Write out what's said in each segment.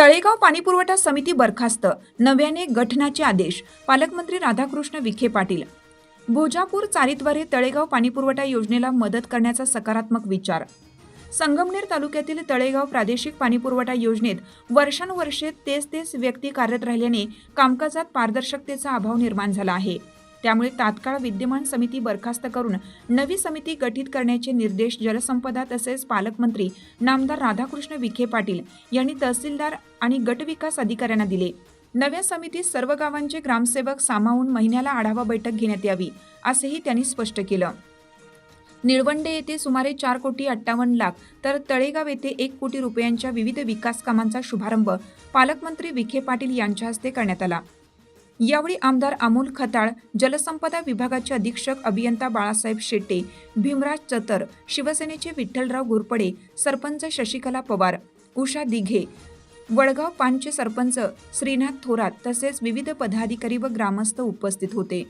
तळेगाव पाणीपुरवठा समिती बरखास्त नव्याने गठनाचे आदेश पालकमंत्री राधाकृष्ण विखे पाटील. भोजापूर चारीद्वारे तळेगाव पाणीपुरवठा योजनेला मदत करण्याचा सकारात्मक विचार. संगमनेर तालुक्यातील तळेगाव प्रादेशिक पाणीपुरवठा योजनेत वर्षानुवर्षे तेच तेच व्यक्ती कार्यरत राहिल्याने कामकाजात पारदर्शकतेचा अभाव निर्माण झाला आहे. त्यामुळे तात्काळ विद्यमान समिती बरखास्त करून नवी समिती गठीत करण्याचे निर्देश जलसंपदा तसेच पालकमंत्री नामदार राधाकृष्ण विखे पाटील यांनी तहसीलदार आणि गटविकास अधिकाऱ्यांना दिले. नव्या समितीत सर्व गावांचे ग्रामसेवक सामावून महिन्याला आढावा बैठक घेण्यात यावी असेही त्यांनी स्पष्ट केलं. निळवंडे येथे सुमारे चार कोटी अठ्ठावन्न लाख तर तळेगाव येथे एक कोटी रुपयांच्या विविध विकास कामांचा शुभारंभ पालकमंत्री विखे पाटील यांच्या हस्ते करण्यात आला. यावेळी आमदार अमोल खताळ जलसंपदा विभागाचे अधीक्षक अभियंता बाळासाहेब शेट्टे भीमराज चतर शिवसेनेचे विठ्ठलराव घोरपडे सरपंच शशिकला पवार उषा दिघे वडगाव पानचे सरपंच श्रीनाथ थोरात तसेच विविध पदाधिकारी व ग्रामस्थ उपस्थित होते.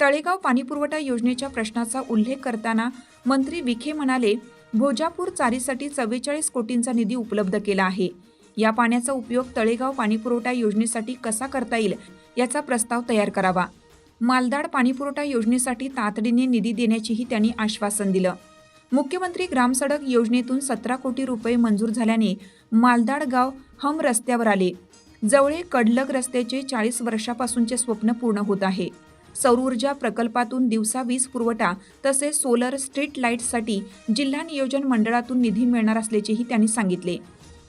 तळेगाव पाणीपुरवठा योजनेच्या प्रश्नाचा उल्लेख करताना मंत्री विखे म्हणाले भोजापूर चारीसाठी चव्वेचाळीस कोटींचा निधी उपलब्ध केला आहे. या पाण्याचा उपयोग तळेगाव पाणीपुरवठा योजनेसाठी कसा करता येईल? याचा प्रस्ताव तयार करावा. मालदाड पाणीपुरवठा योजनेसाठी तातडीने निधी देण्याचेही त्यांनी आश्वासन दिलं. मुख्यमंत्री ग्रामसडक योजनेतून सतरा कोटी रुपये मंजूर झाल्याने मालदाड गाव हम रस्त्यावर आले. जवळे कडलग रस्त्याचे चाळीस वर्षापासूनचे स्वप्न पूर्ण होत आहे. सौर ऊर्जा प्रकल्पातून दिवसा वीज पुरवठा तसेच सोलर स्ट्रीट लाईट्ससाठी जिल्हा नियोजन मंडळातून निधी मिळणार असल्याचेही त्यांनी सांगितले.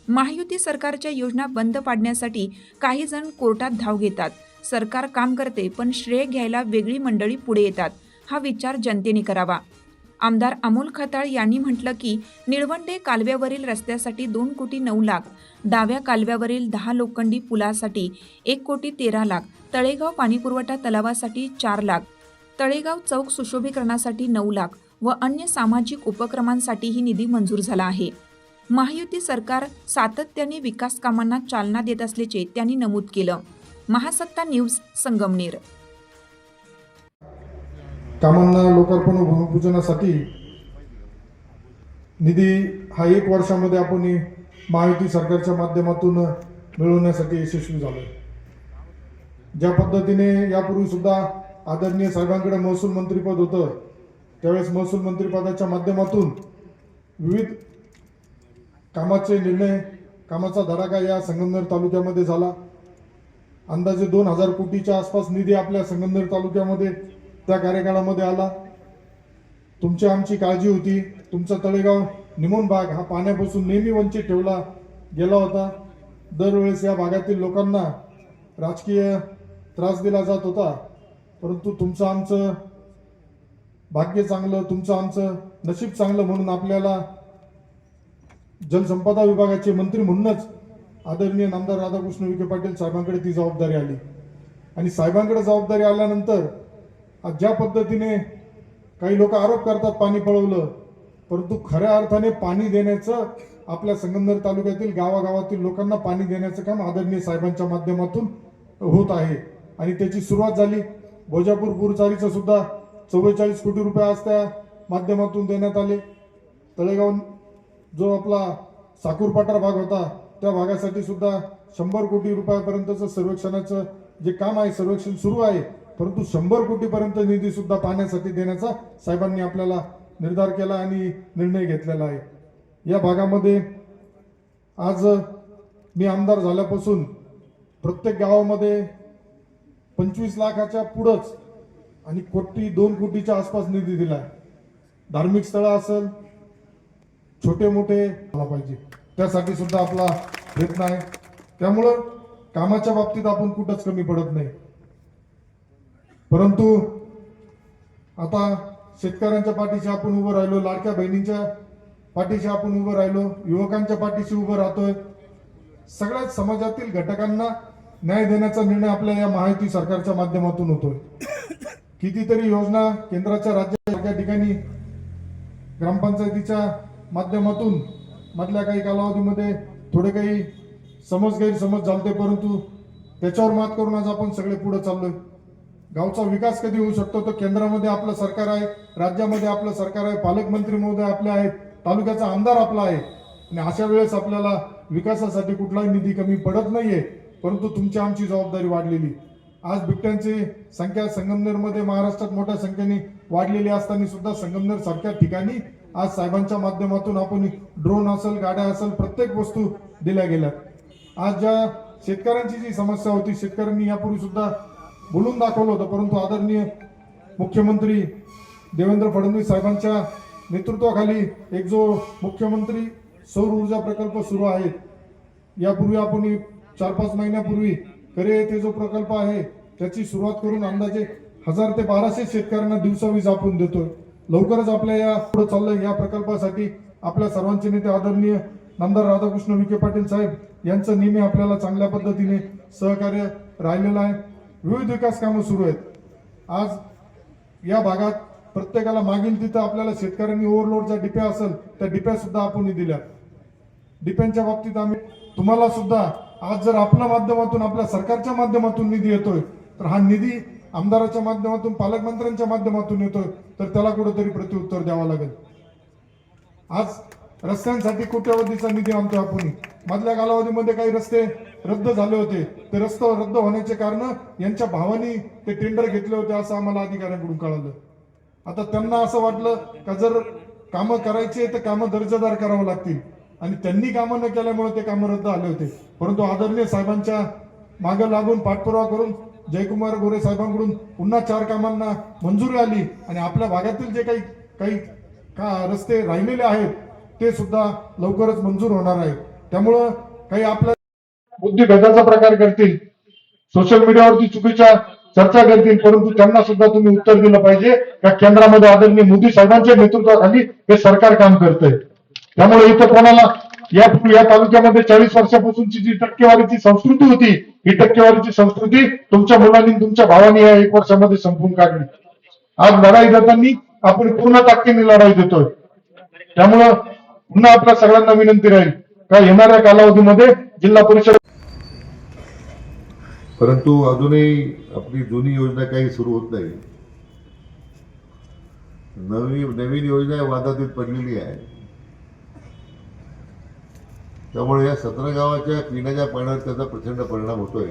महायुती सरकारच्या योजना बंद पाडण्यासाठी काही जण कोर्टात धाव घेतात. सरकार काम करते पण श्रेय घ्यायला वेगळी मंडळी पुढे येतात हा विचार जनतेने करावा. आमदार अमोल खताळ यांनी म्हटलं की निळवंडे कालव्यावरील रस्त्यासाठी दोन कोटी नऊ लाख डाव्या कालव्यावरील दहा लोखंडी पुलासाठी एक कोटी तेरा लाख तळेगाव पाणीपुरवठा तलावासाठी चार लाख तळेगाव चौक सुशोभीकरणासाठी नऊ लाख व अन्य सामाजिक उपक्रमांसाठीही निधी मंजूर झाला आहे. महायुती सरकार सातत्याने विकास कामांना चालना देत असल्याचे त्यांनी नमूद केलं. महासत्ता न्यूज संगमनेर. कामांना लोकार्पण भूमिपूजनासाठी निधी हा एक वर्षामध्ये आपण महायुती सरकारच्या माध्यमातून मिळवण्यासाठी यशस्वी झालो ज्या पद्धतीने यापूर्वी सुद्धा आदरणीय साहेबांकडे महसूल मंत्रीपद होतं त्यावेळेस महसूल मंत्रीपदाच्या माध्यमातून विविध कामाचे निर्णय कामाचा धडाका या संगमनेर तालुक्यामध्ये झाला. अंदाजे दोन हजार कोटीच्या आसपास निधी आपल्या संगमनेर तालुक्यामध्ये त्या कार्यकाळामध्ये आला. तुमची आमची काळजी होती. तुमचा तळेगाव निमोन भाग हा पाण्यापासून नेहमी वंचित ठेवला गेला होता. दरवेळेस या भागातील लोकांना राजकीय त्रास दिला जात होता. परंतु तुमचं आमचं भाग्य चांगलं तुमचं आमचं नशीब चांगलं म्हणून आपल्याला जलसंपदा विभागाचे मंत्री म्हणूनच आदरणीय नामदार राधाकृष्ण विखे पाटील साहेबांकडे ती जबाबदारी आली. आणि साहेबांकडे जबाबदारी आल्यानंतर आज ज्या पद्धतीने काही लोक आरोप करतात पाणी पळवलं परंतु खऱ्या अर्थाने पाणी देण्याचं आपल्या संगमनेर तालुक्यातील गावागावातील लोकांना पाणी देण्याचं काम आदरणीय साहेबांच्या माध्यमातून होत आहे. आणि त्याची सुरुवात झाली. भोजापूर पूरचारीचं सुद्धा चव्वेचाळीस कोटी रुपये आज त्या माध्यमातून देण्यात आले. तळेगाव जो आपला साकूरपाटार भाग होता त्या भागासाठी सुद्धा शंभर कोटी रुपयापर्यंतचं सर्वेक्षणाचं जे काम आहे सर्वेक्षण सुरू आहे परंतु शंभर कोटीपर्यंत निधी सुद्धा पाण्यासाठी देण्याचा साहेबांनी आपल्याला निर्धार केला आणि निर्णय घेतलेला आहे. या भागामध्ये आज मी आमदार झाल्यापासून प्रत्येक गावामध्ये पंचवीस लाखाच्या पुढंच आणि कोटी दोन कोटीच्या आसपास निधी दिला धार्मिक स्थळं असेल छोटे मोठे झाला पाहिजे. त्यासाठी सुद्धा आपला घेत नाही. त्यामुळं कामाच्या बाबतीत आपण कुठंच कमी पडत नाही. परंतु आता शेतकऱ्यांच्या पाठीशी आपण उभं राहिलो लाडक्या बहिणींच्या पाठीशी आपण उभं राहिलो युवकांच्या पाठीशी उभं राहतोय. सगळ्याच समाजातील घटकांना न्याय देण्याचा निर्णय आपल्या या महायुती सरकारच्या माध्यमातून होतोय. कितीतरी योजना केंद्राच्या राज्याच्या ठिकाणी ग्रामपंचायतीच्या माध्यमातून मधल्या काही कालावधीमध्ये थोडे काही समज गैरसमज झालते परंतु त्याच्यावर मात करून आज आपण सगळे पुढे चाललोय. गावचा विकास कधी होऊ शकतो? तर केंद्रामध्ये आपलं सरकार आहे राज्यामध्ये आपलं सरकार आहे पालकमंत्री महोदय आपले आहेत तालुक्याचा आमदार आपला आहे. आणि अशा वेळेस आपल्याला विकासासाठी कुठलाही निधी कमी पडत नाहीये परंतु तुमची आमची जबाबदारी वाढलेली. आज बिबट्यांची संख्या संगमनेरमध्ये महाराष्ट्रात मोठ्या संख्येने वाढलेली असताना सुद्धा संगमनेर सारख्या ठिकाणी आज साहेबांच्या माध्यमातून आपण ड्रोन असेल गाड्या असेल प्रत्येक वस्तू दिल्या गेल्या. आज ज्या शेतकऱ्यांची जी समस्या होती शेतकऱ्यांनी यापूर्वी सुद्धा बोलून दाखवलं होतं परंतु आदरणीय मुख्यमंत्री देवेंद्र फडणवीस साहेबांच्या नेतृत्वाखाली एक जो मुख्यमंत्री सौर ऊर्जा प्रकल्प सुरू आहे यापूर्वी आपण चार पाच महिन्यापूर्वी करे येथे जो प्रकल्प आहे त्याची सुरुवात करून अंदाजे हजार ते बाराशे शेतकऱ्यांना दिवसा वीज आपण देतोय. लवकरच आपल्या या पुढे चाललंय. या प्रकल्पासाठी आपल्या सर्वांचे नेते आदरणीय नामदार राधाकृष्ण विखे पाटील साहेब यांचं नेहमी आपल्याला चांगल्या पद्धतीने सहकार्य राहिलेलं आहे. विविध विकास कामं सुरू आहेत. आज या भागात प्रत्येकाला मागील तिथं आपल्याला शेतकऱ्यांनी ओव्हरलोडचा डिप्या असेल त्या डिप्या सुद्धा आपण दिल्या डिप्यांच्या बाबतीत आम्ही तुम्हाला सुद्धा आज जर आपल्या माध्यमातून आपल्या सरकारच्या माध्यमातून निधी येतोय तर हा निधी आमदाराच्या माध्यमातून पालकमंत्र्यांच्या माध्यमातून येतोय तर त्याला कुठंतरी प्रत्युत्तर द्यावं लागेल. आज रस्त्यांसाठी कोट्यावधीचा निधी आणतो आपण. मधल्या कालावधीमध्ये काही रस्ते रद्द झाले होते. ते रस्ते रद्द होण्याचे कारण यांच्या भावानी ते टेंडर घेतले होते असं आम्हाला अधिकाऱ्यांकडून कळालं. आता त्यांना असं वाटलं का जर कामं करायची तर कामं दर्जेदार करावं लागतील. आणि त्यांनी कामं न केल्यामुळे ते कामं रद्द आले होते. परंतु आदरणीय साहेबांच्या मागं लागून पाठपुरावा करून जयकुमार गोरे साहेबांकडून पुन्हा चार कामांना मंजुरी आली आणि आपल्या भागातील जे काही काही का रस्ते राहिलेले आहेत ते सुद्धा लवकरच मंजूर होणार आहे त्यामुळं काही आपल्या बुद्धिभेदाचा प्रकार करतील सोशल मीडियावरती चुकीच्या चर्चा करतील परंतु त्यांना सुद्धा तुम्ही उत्तर दिलं पाहिजे. का केंद्रामध्ये आदरणीय मोदी साहेबांच्या नेतृत्वाखाली हे सरकार काम करतंय. त्यामुळे इथं कोणाला या या तालुक्यामध्ये चाळीस वर्षापासूनची जी टक्केवारीची संस्कृती होती ही टक्केवारीची संस्कृती तुमच्या मुलांनी तुमच्या भावानी या एक वर्षामध्ये संपून काढली. आज लढाई देताना आपण पूर्ण ताकदीने लढाई देतोय. त्यामुळं पुन्हा आपल्या सगळ्यांना विनंती राहील का येणाऱ्या कालावधीमध्ये जिल्हा परिषद परंतु अजूनही आपली जुनी योजना काही सुरू होत नाही. नवी नवीन योजना वादातीत पडलेली आहे. त्यामुळे या सतरा गावाच्या पिण्याच्या पाण्यावर त्याचा प्रचंड परिणाम होतोय.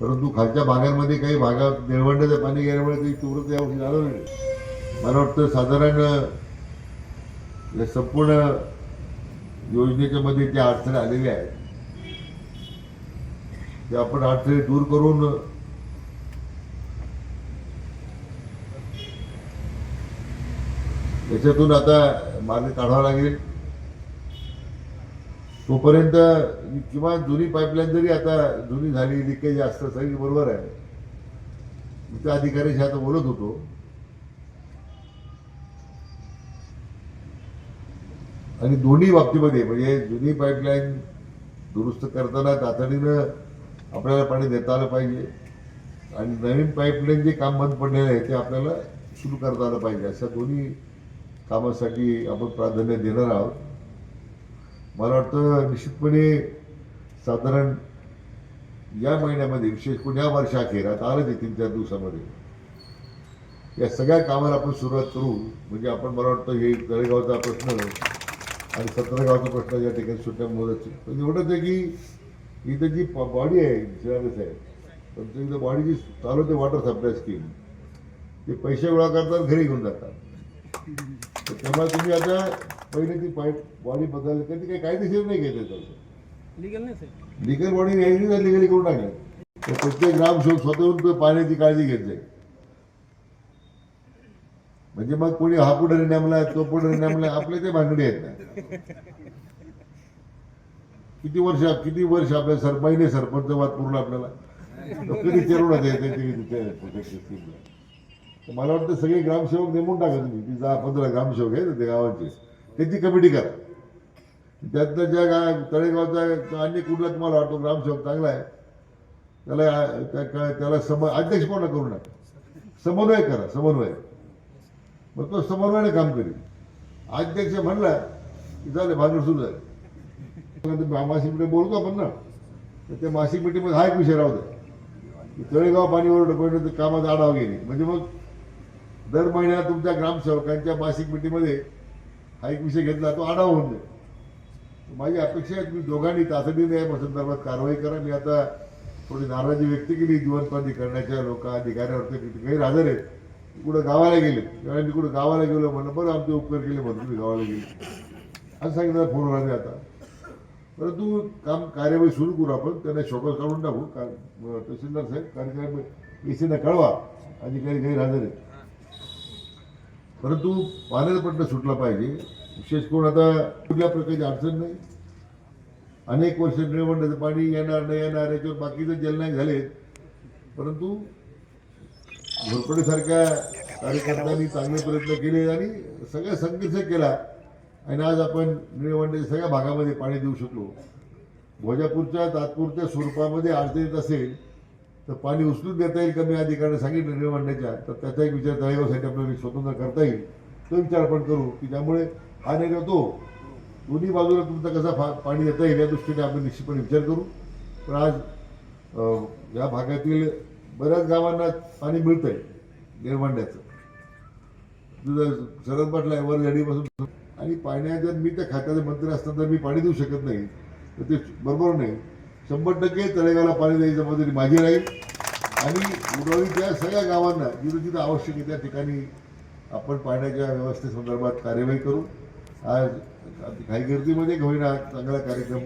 परंतु खालच्या भागांमध्ये काही भागात निळवंड्याचं पाणी गेल्यामुळे काही तीव्रता यावर्षी आलं नाही. मला वाटतं साधारण या संपूर्ण योजनेच्या मध्ये ज्या अडचणी आलेल्या आहेत ते आपण अडचणी दूर करून याच्यातून आता मार्ग काढावा लागेल. तोपर्यंत किंवा जुनी पाईपलाईन जरी आता जुनी झाली लिकेज असतं सगळी बरोबर आहे. मी त्या अधिकाऱ्याशी आता बोलत होतो. आणि दोन्ही बाबतीमध्ये म्हणजे जुनी पाईपलाईन दुरुस्त करताना तातडीनं आपल्याला पाणी देता आलं पाहिजे. आणि नवीन पाईपलाईन जे काम बंद पडलेलं आहे ते आपल्याला सुरू करता आलं पाहिजे. अशा दोन्ही कामासाठी आपण प्राधान्य देणार आहोत. मला वाटतं निश्चितपणे साधारण या महिन्यामध्ये विशेष करून या वर्षाखेर आता आलं ते तीन चार दिवसामध्ये या सगळ्या कामाला आपण सुरुवात करू. म्हणजे आपण मला वाटतं हे तळेगावचा प्रश्न आणि सतरगावचा प्रश्न या ठिकाणी सुट्ट्या मोदत पण एवढंच आहे की इथं जी बॉडी आहे शिरागस आहे पण ते इथं बॉडी जी चालवते वॉटर सप्लाय स्कीम ते पैसे गोळा करतात घरी घेऊन जातात. त्यामुळे तुम्ही आता पहिले ती पाईप बॉडी बदल ती काही कायदेशीर नाही घेत त्याचं लिगल नाही साहेब लिगल बॉडी लिगली करून टाकल्या तर प्रत्येक ग्रामसेवक स्वतःहून तो पाण्याची काळजी घेत जाईल म्हणजे मग कोणी हा पुढे नेमला तो पुढे नेमला आपल्या ते भानगडी आहेत ना किती वर्ष किती वर्ष आपल्या सर महिने सरपंच वाद पूर्ण आपल्याला कधी येते तर मला वाटतं सगळे ग्रामसेवक नेमून टाका तुम्ही ती दहा पंधरा ग्रामसेवक आहेत ना त्या गावाचे. त्याची कमिटी करा. त्यातनं ज्या गा तळेगावचा अन्य कुठला तुम्हाला वाटतो ग्रामसेवक चांगला आहे त्याला त्या- त्याला सम अध्यक्ष कोणा करू नका. समन्वय करा समन्वय. मग तो समन्वयाने काम करेल अध्यक्ष म्हणला की झालं भांडण सुरू झाले. मासिक मीटिंग बोलतो आपण ना. तर त्या मासिक पेटीमध्ये हा एक विषय राहू तळेगाव पाणी तळेगाव पाणीवर डोक्यावर कामाचा आढावा गेली म्हणजे मग दर महिन्याला तुमच्या ग्रामसेवकांच्या मासिक मिटीमध्ये हा एक विषय घेतला तो आढावा होऊन जाईल. माझी अपेक्षा आहे तुम्ही दोघांनी तातडीने या संदर्भात कारवाई करा. मी आता थोडी नाराजी व्यक्त केली जीवनप्राधिकरणाच्या लोक अधिकाऱ्यावरती गैर हजर आहेत. कुठं गावाला गेले. त्यावेळी मी कुठं गावाला गेलो म्हणलं बरं आमचे उपकार केले म्हणून तुम्ही गावाला गेले. असं सांगितलं फोनवर आता. परंतु काम कार्यवाही सुरू करू आपण. त्यांना शोकस काढून टाकू. का तहसीलदार साहेब कार्यक्रम एसीना कळवा. अधिकारी गैरहजर आहेत. परंतु पाण्याचा प्रश्न सुटला पाहिजे. विशेष करून आता कुठल्या प्रकारची अडचण नाही. अनेक वर्ष निळवंडाचं पाणी येणार नाही येणार याच्यावर बाकीचे नाही झाले परंतु घोरपडेसारख्या कार्यकर्त्यांनी चांगले प्रयत्न केले आणि सगळ्या संघर्ष केला. आणि आज आपण निळवंड्याच्या सगळ्या भागामध्ये पाणी देऊ शकलो. भोजापूरच्या तात्पुरत्या स्वरूपामध्ये अडचण येत असेल तर पाणी उचलून देता येईल कमी अधिकाऱ्यांनी सांगितलं निर्मांड्याच्या तर त्याचा एक विचार तळेगावसाठी आपल्याला स्वतंत्र करता येईल. तो विचार आपण करू. की त्यामुळे हा निर्णय तो दोन्ही बाजूला तुमचा कसा फा पाणी देता येईल या दृष्टीने आपण निश्चितपणे विचार करू. पण आज या भागातील बऱ्याच गावांना पाणी मिळतं आहे निर्मांड्याचं शरद पाटला आहे वर झाडीपासून आणि पाण्याच्या मी त्या खात्याचे मंत्री असताना मी पाणी देऊ शकत नाही. तर ते बरोबर नाही. शंभर टक्के तळेगावला पाणी द्यायची जबाबदारी माझी राहील. आणि उडवणीच्या सगळ्या गावांना जिथं जिथं आवश्यक आहे त्या ठिकाणी आपण पाण्याच्या व्यवस्थेसंदर्भात कार्यवाही करू. आज काही गर्दीमध्ये घेऊन चांगला कार्यक्रम